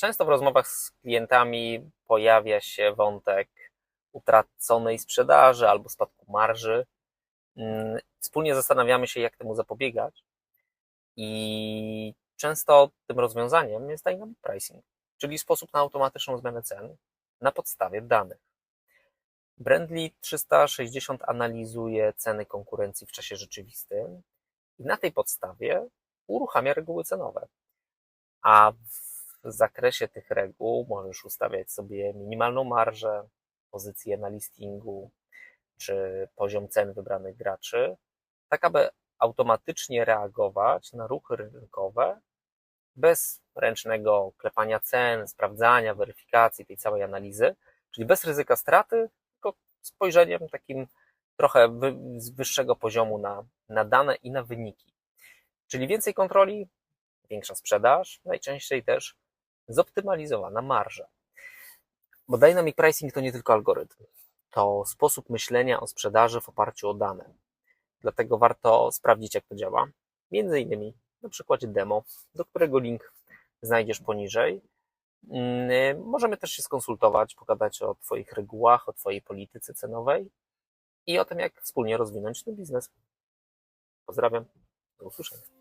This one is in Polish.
Często w rozmowach z klientami pojawia się wątek utraconej sprzedaży albo spadku marży. Mm, Wspólnie zastanawiamy się, jak temu zapobiegać. I często tym rozwiązaniem jest dynamic pricing, czyli sposób na automatyczną zmianę cen na podstawie danych. Brandly 360 analizuje ceny konkurencji w czasie rzeczywistym i na tej podstawie uruchamia reguły cenowe. A w zakresie tych reguł możesz ustawiać sobie minimalną marżę, pozycję na listingu czy poziom cen wybranych graczy, tak aby automatycznie reagować na ruchy rynkowe bez ręcznego klepania cen, sprawdzania, weryfikacji tej całej analizy, czyli bez ryzyka straty, tylko spojrzeniem takim trochę z wyższego poziomu na, na dane i na wyniki. Czyli więcej kontroli, większa sprzedaż, najczęściej też zoptymalizowana marża. Bo dynamic pricing to nie tylko algorytm, to sposób myślenia o sprzedaży w oparciu o dane. Dlatego warto sprawdzić, jak to działa. Między innymi na przykładzie demo, do którego link znajdziesz poniżej. Mm, Możemy też się skonsultować, pogadać o Twoich regułach, o Twojej polityce cenowej i o tym, jak wspólnie rozwinąć ten biznes. Pozdrawiam, do usłyszenia.